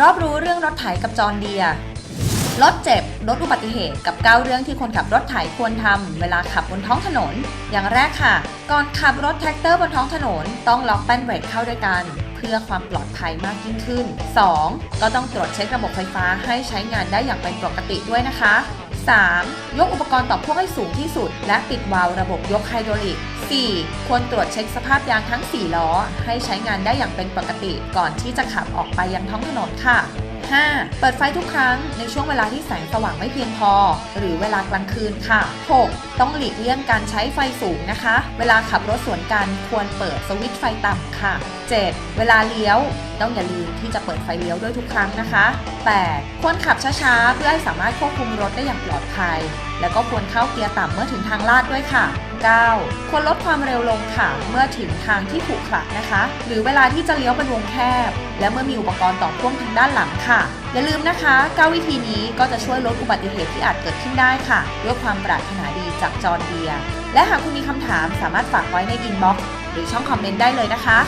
รอบรู้เรื่องรถไถกับจอห์นเดียร์ลดเจ็บลดอุบัติเหตุกับ 9 เรื่องที่คนขับรถไถควรทำเวลาขับบนท้องถนน อย่างแรกค่ะ ก่อนขับรถแท็กเตอร์บนท้องถนน ต้องล็อกแป้นเบรกเข้าด้วยกัน เพื่อความปลอดภัยมากยิ่งขึ้น 2. ก็ต้องตรวจเช็คระบบไฟฟ้าให้ใช้งานได้อย่างเป็นปกติด้วยนะคะ 3. ยกอุปกรณ์ต่อพ่วงให้สูงที่สุด และปิดวาล์วระบบยกไฮดรอลิก 4. ควรตรวจเช็คสภาพยางทั้ง 4 ล้อ ให้ใช้งานได้อย่างเป็นปกติก่อนที่จะขับออกไปยังท้องถนนค่ะ 5. เปิดไฟทุกครั้งในช่วงเวลาที่แสงสว่างไม่เพียงพอ หรือเวลากลางคืนค่ะ 6. ต้องหลีกเลี่ยงการใช้ไฟสูงนะคะ เวลาขับรถสวนกันควรเปิดสวิตช์ไฟต่ำค่ะ 7. เวลาเลี้ยวต้องอย่าลืมที่จะเปิดไฟเลี้ยวด้วยทุกครั้งนะคะ 8. ควรขับช้าๆ เพื่อให้สามารถควบคุมรถได้อย่างปลอดภัย แล้วก็ควรเข้าเกียร์ต่ำเมื่อถึงทางลาดด้วยค่ะ 9. ควรลดความเร็วลงค่ะ เมื่อถึงทางที่ขรุขระนะคะ หรือเวลาที่จะเลี้ยวเป็นวงแคบ และเมื่อมีอุปกรณ์ต่อพ่วงทางด้านหลังค่ะ อย่าลืมนะคะ 9 วิธีนี้ก็จะช่วยลดอุบัติเหตุที่อาจเกิดขึ้นได้ค่ะ ด้วยความปรารถนาดีจากจอร์เดีย และหากคุณมีคำถามสามารถฝากไว้ในอินบ็อกซ์หรือช่องคอมเมนต์ได้เลยนะคะ